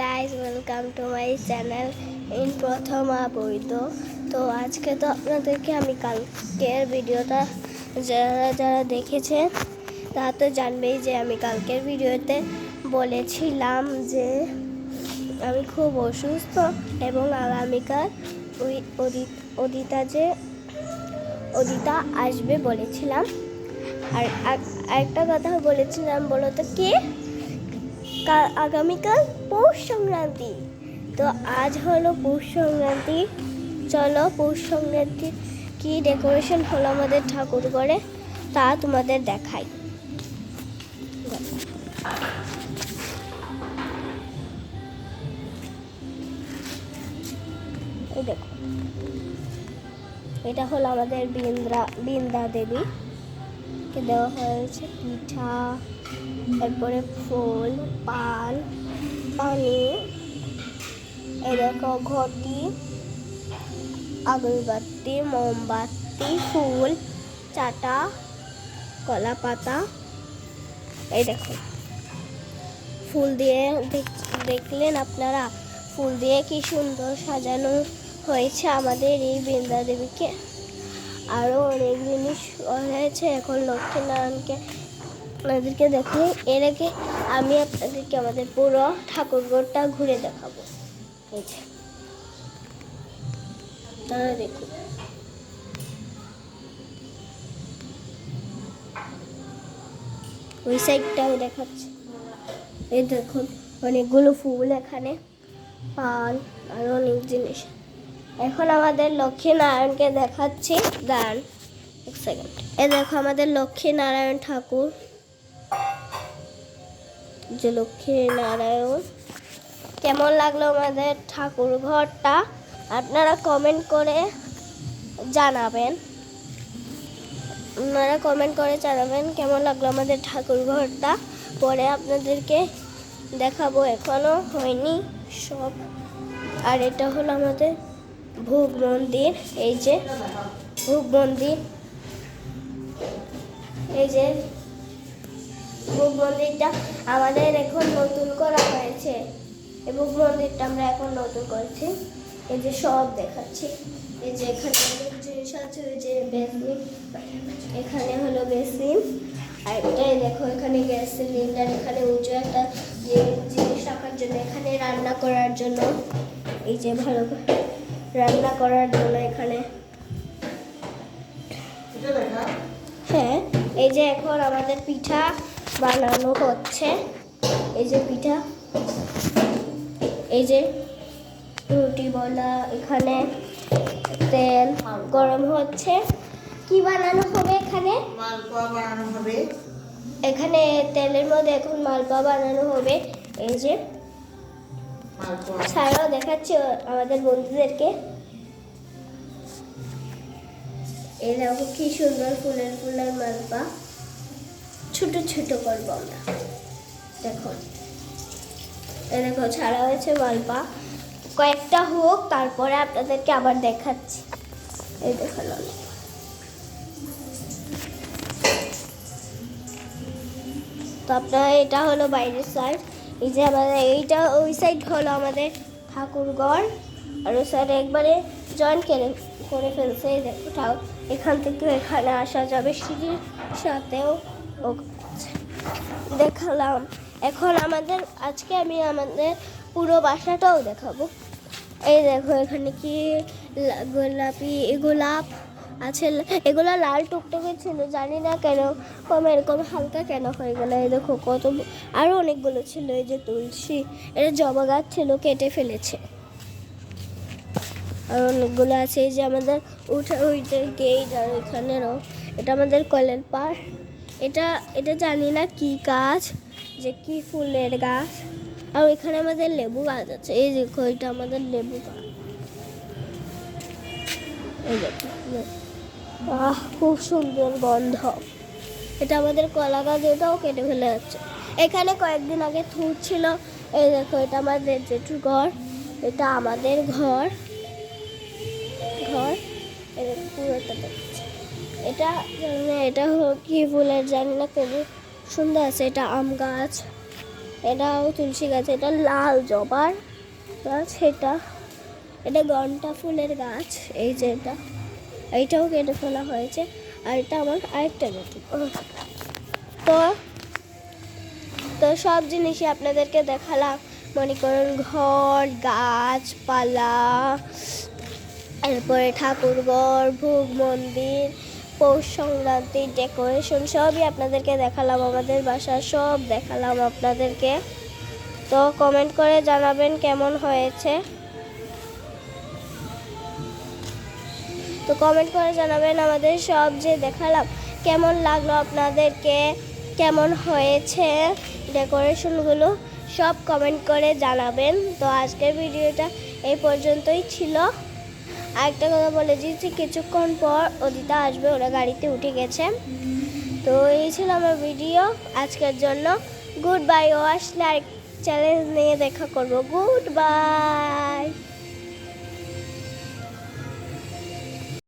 Guys welcome to my channel in Prathama Baidya তো আজকে তো আপনাদেরকে আমি কালকের ভিডিওটা যারা যারা দেখেছেন, তারা তো জানবেই যে আমি কালকের ভিডিওতে বলেছিলাম যে আমি খুব অসুস্থ এবং আগামীকাল ওই অদিতা যে, অদিতা আসবে বলেছিলাম। আর একটা কথা বলেছিলাম বলো তো কে? কাল আগামীকাল পৌষ সংক্রান্তি। তো আজ হলো পৌষ সংক্রান্তি। চলো পৌষ সংক্রান্তি কি ডেকোরেশন হলো আমাদের ঠাকুর করে তা তোমাদের দেখাই। দেখো। এটা হলো আমাদের বৃন্দা বৃন্দা দেবী। কে দেওয়া হয়েছে? পিঠা। তারপরে ফুল পান পানি এরকম ঘটি, আগরবাতি, মোমবাতি, ফুল, চাটা কলা পাতা এই দেখো। ফুল দিয়ে দেখ- দেখলেন আপনারা? ফুল দিয়ে কি সুন্দর সাজানো হয়েছে আমাদের এই বৃন্দা দেবীকে আরও অনেক জিনিস হয়েছে এখন লক্ষ্মীনারায়ণকে আপনাদেরকে দেখে এর আগে আমি আপনাদেরকে আমাদের পুরো ঠাকুরঘরটা ঘুরে দেখাবো। এই যে। দেখুন। ওই সাইডটাও দেখাচ্ছে। এই দেখুন, অনেকগুলো ফুল এখানে পান আর অনেক জিনিস। এখন আমাদের লক্ষ্মী নারায়ণকে দেখাচ্ছি। দাঁড়ান এক সেকেন্ড এ দেখো আমাদের লক্ষ্মী নারায়ণ ঠাকুর। যে লক্ষ্মী নারায়ণ কেমন লাগল আমাদের ঠাকুর ঘরটা? আপনারা কমেন্ট করে জানাবেন। আপনারা কমেন্ট করে জানাবেন কেমন লাগল আমাদের ঠাকুর ঘরটা? পরে আপনাদেরকে দেখাবো। এখনও হয়নি সব। আর এটা হলো আমাদের ভোগ মন্দির। এই যে ভোগ মন্দির। এই যে মন্দিরটা আমাদের এখন নতুন করা হয়েছে। ভোগ মন্দিরটা আমরা এখন নতুন করছি। এই যে সব দেখাচ্ছি। এই যে এখানে অনেক জিনিস আছে ওই যে বেসিন এখানে হলো বেসিন আর এটাই দেখো এখানে গ্যাস সিলিন্ডার এখানে উঁচু একটা জিনিস রাখার জন্য এখানে রান্না করার জন্য। এই যে ভালো রান্না করার জন্য এখানে। হ্যাঁ এই যে এখন আমাদের পিঠা বানানো হচ্ছে। এই যে পিঠা। এই যে রুটি বলা এখানে তেল গরম হচ্ছে। কি বানানো হবে এখানে? মালপোয়া বানানো হবে। এখানে তেলের মধ্যে এখন মালপোয়া বানানো হবে। এই যে ছাড়াও দেখাচ্ছে আমাদের বন্ধুদেরকে। এই দেখো কি সুন্দর ফুলের ফুলের মালপা ছোট ছোট করব আমরা। দেখো। দেখো, ছাড়া হয়েছে মালপা কয়েকটা হোক, তারপরে আপনাদেরকে আবার দেখাচ্ছি। এই দেখো তো আপনার, এটা হলো বাইরের সাইড এই যে আমাদের, এইটা ওই সাইড হলো আমাদের ঠাকুরগড়। আর ওই সাইডে একবারে জয়েন করে করে ফেলছে। এই দেখো এখান থেকে এখানে আসা যাবে সিঁড়ির সাথেও। দেখালাম। এখন আমাদের, আজকে আমি আমাদের পুরো বাসাটাও দেখাবো। এই দেখো, এখানে কি গোলাপি, গোলাপ আছে। এগুলো লাল টুকটুকে ছিল, জানি না কেন, কম এরকম হালকা কেন হয়ে গেল এই দেখো, কত আরও অনেকগুলো ছিল, এই যে তুলসী, এটা জবা গাছ ছিল, কেটে ফেলেছে। আর অনেকগুলো আছে, এই যে আমাদের উঠে ওইটা গেট আর ওইখানেরও এটা আমাদের কলের পাড়। এটা এটা জানি না কি গাছ, যে কি ফুলের গাছ। আর এখানে আমাদের লেবু গাছ আছে। এই দেখো, এটা আমাদের লেবু গাছ। এই দেখো খুব সুন্দর গন্ধ। এটা আমাদের কলা গাছ, এটাও কেটে ফেলে যাচ্ছে। এখানে কয়েকদিন আগে থুর ছিল। এই দেখো, এটা আমাদের জেঠুর ঘর। এটা আমাদের ঘর। ঘর। দেখো পুরোটা দেখছে এটা জানি না এটা কি ফুলের জানি না খুবই সুন্দর আছে এটা আম গাছ। এটাও তুলসী গাছ, এটা লাল জবার গাছ, এটা এটা গন্টা ফুলের গাছ, এই যে এটা। এইটাও কেটে ফেলা হয়েছে। আর এটা আমার আরেকটা নতুন। তো তো সব জিনিসই আপনাদেরকে দেখালাম। মনে করুন ঘর, গাছপালা এরপরে ঠাকুরঘর ভোগ মন্দির পৌষ সংক্রান্তির ডেকোরেশন সবই আপনাদেরকে দেখালাম, আমাদের বাসা সব দেখালাম আপনাদেরকে। তো কমেন্ট করে জানাবেন কেমন হয়েছে। তো কমেন্ট করে জানাবেন আমাদের সব যে দেখালাম, কেমন লাগল আপনাদেরকে, কেমন হয়েছে ডেকোরেশনগুলো সব কমেন্ট করে জানাবেন। তো আজকের ভিডিওটা এই পর্যন্তই ছিল। আরেকটা কথা বলে দিয়েছি কিছুক্ষণ পর অদিতা আসবে, ওরা গাড়িতে উঠে গেছে। তো এই ছিল আমার ভিডিও আজকের জন্য। গুড বাই ও আসলে আরেক চ্যালেঞ্জ নিয়ে দেখা করব। Good bye